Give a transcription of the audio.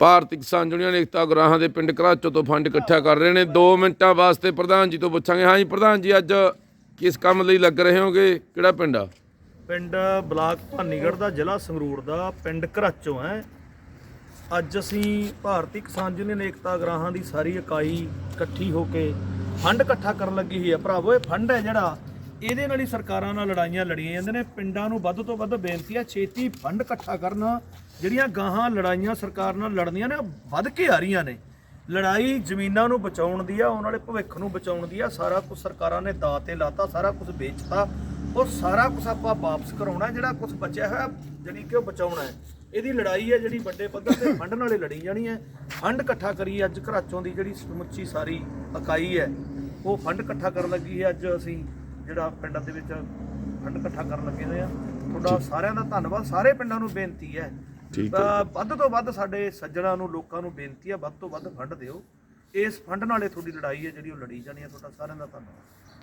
ਭਾਰਤੀ ਕਿਸਾਨ ਯੂਨੀਅਨ ਏਕਤਾ ਗੁਰਾਹਾਂ ਦੇ ਪਿੰਡ ਘਰਾਚੋ ਤੋਂ ਫੰਡ ਇਕੱਠਾ ਕਰ ਰਹੇ ਨੇ। 2 ਮਿੰਟਾਂ ਵਾਸਤੇ ਪ੍ਰਧਾਨ ਜੀ ਤੋਂ ਪੁੱਛਾਂਗੇ। ਹਾਂ ਜੀ ਪ੍ਰਧਾਨ ਜੀ ਅੱਜ ਕਿਸ ਕੰਮ ਲਈ ਲੱਗ ਰਹੇ ਹੋਗੇ? ਕਿਹੜਾ ਪਿੰਡ ਆ? ਪਿੰਡ ਬਲਾਕ ਭਾਨੀਗੜ੍ਹ ਦਾ ਜ਼ਿਲ੍ਹਾ ਸੰਗਰੂਰ ਦਾ ਪਿੰਡ ਘਰਾਚੋਂ ਹੈ। ਅੱਜ ਅਸੀਂ ਭਾਰਤੀ ਕਿਸਾਨ ਯੂਨੀਅਨ ਏਕਤਾ ਗਰਾਹਾਂ ਦੀ ਸਾਰੀ ਇਕਾਈ ਇਕੱਠੀ ਹੋ ਕੇ ਫੰਡ ਇਕੱਠਾ ਕਰਨ ਲੱਗੀ ਹੋਈ ਹੈ ਭਰਾਵੋ ਇਹ ਫੰਡ ਹੈ ਜਿਹੜਾ ਇਹਦੇ ਨਾਲ ਹੀ ਸਰਕਾਰਾਂ ਨਾਲ ਲੜਾਈਆਂ ਲੜੀਆਂ ਜਾਂਦੀਆਂ ਨੇ। ਪਿੰਡਾਂ ਨੂੰ ਵੱਧ ਤੋਂ ਵੱਧ ਬੇਨਤੀ ਹੈ ਛੇਤੀ ਫੰਡ ਇਕੱਠਾ ਕਰਨਾ। ਜਿਹੜੀਆਂ ਗਾਹਾਂ ਲੜਾਈਆਂ ਸਰਕਾਰ ਨਾਲ ਲੜਨੀਆਂ ਨੇ, ਉਹ ਵੱਧ ਕੇ ਆ ਰਹੀਆਂ ਨੇ। ਲੜਾਈ ਜ਼ਮੀਨਾਂ ਨੂੰ ਬਚਾਉਣ ਦੀ ਆ, ਉਹਨਾਂ ਵਾਲੇ ਭਵਿੱਖ ਨੂੰ ਬਚਾਉਣ ਦੀ ਆ। ਸਾਰਾ ਕੁਝ ਸਰਕਾਰਾਂ ਨੇ ਦਾਅ ਤੇ ਲਾਤਾ, ਸਾਰਾ ਕੁਝ ਵੇਚਤਾ। ਉਹ ਸਾਰਾ ਕੁਝ ਆਪਾਂ ਵਾਪਸ ਕਰਾਉਣਾ, ਜਿਹੜਾ ਕੁਝ ਬਚਿਆ ਹੋਇਆ ਜਿਹੜੀ ਕਿ ਉਹ ਬਚਾਉਣਾ ਹੈ। ਇਹਦੀ ਲੜਾਈ ਹੈ ਜਿਹੜੀ ਵੱਡੇ ਪੱਧਰ ਤੇ ਫੰਡ ਨਾਲੇ ਲੜੀ ਜਾਣੀ ਹੈ। ਫੰਡ ਇਕੱਠਾ ਕਰੀ ਅੱਜ ਘਰਾਚੋਂ ਦੀ ਜਿਹੜੀ ਸਮੁੱਚੀ ਸਾਰੀ ਇਕਾਈ ਹੈ, ਉਹ ਫੰਡ ਇਕੱਠਾ ਕਰਨ ਲੱਗੀ ਹੈ ਅੱਜ ਅਸੀਂ। ਜਿਹੜਾ ਪਿੰਡਾਂ ਦੇ ਵਿੱਚ ਫੰਡ ਇਕੱਠਾ ਕਰਨ ਲੱਗੇ ਹੋਏ ਆ। ਤੁਹਾਡਾ ਸਾਰਿਆਂ ਦਾ ਧੰਨਵਾਦ। ਸਾਰੇ ਪਿੰਡਾਂ ਨੂੰ ਬੇਨਤੀ ਹੈ। ਠੀਕ ਹੈ। ਤਾਂ ਵੱਧ ਤੋਂ ਵੱਧ ਸਾਡੇ ਸੱਜਣਾਂ ਨੂੰ ਲੋਕਾਂ ਨੂੰ ਬੇਨਤੀ ਹੈ ਵੱਧ ਤੋਂ ਵੱਧ ਫੰਡ ਦਿਓ। ਇਸ ਫੰਡ ਨਾਲੇ ਤੁਹਾਡੀ ਲੜਾਈ ਹੈ ਜਿਹੜੀ ਉਹ ਲੜੀ ਜਾਣੀ ਹੈ। ਤੁਹਾਡਾ ਸਾਰਿਆਂ ਦਾ ਧੰਨਵਾਦ।